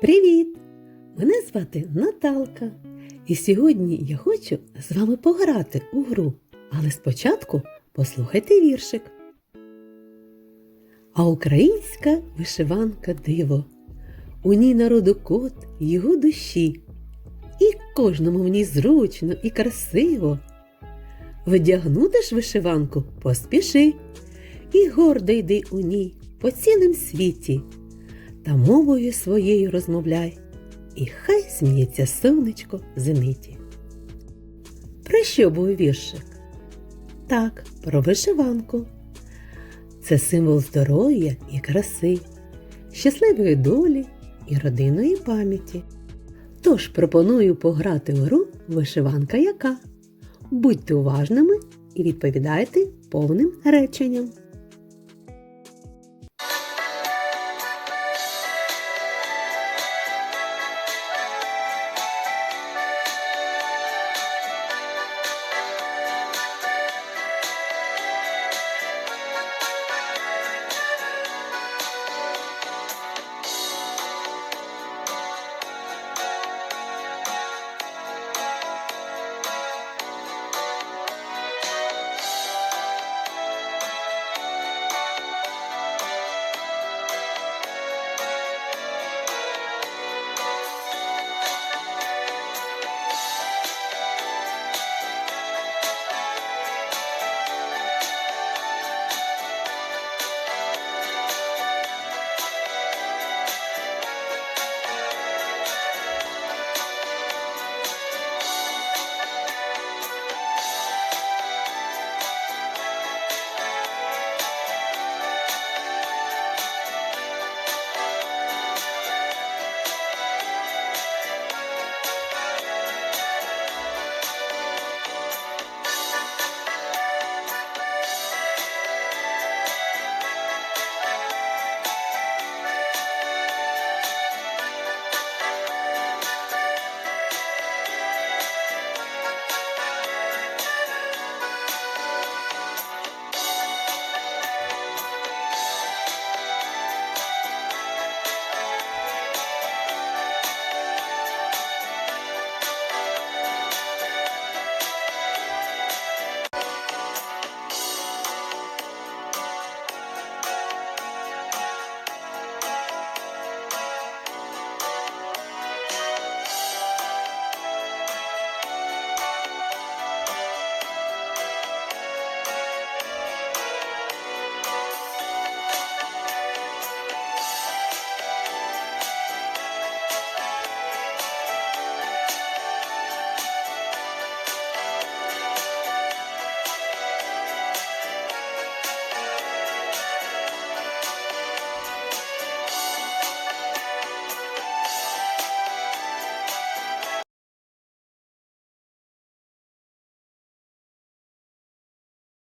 Привіт! Мене звати Наталка. І сьогодні я хочу з вами пограти у гру. Але спочатку послухайте віршик. А українська вишиванка диво. У ній народу кот його душі. І кожному в ній зручно і красиво. Вдягнути ж вишиванку поспіши, і гордо йди у ній по цілим світі, та мовою своєю розмовляй, і хай сміється сонечко зениті. Про що був віршик? Так, про вишиванку. Це символ здоров'я і краси, щасливої долі і родинної пам'яті. Тож пропоную пограти в гру вишиванка яка. Будьте уважними і відповідайте повним реченням.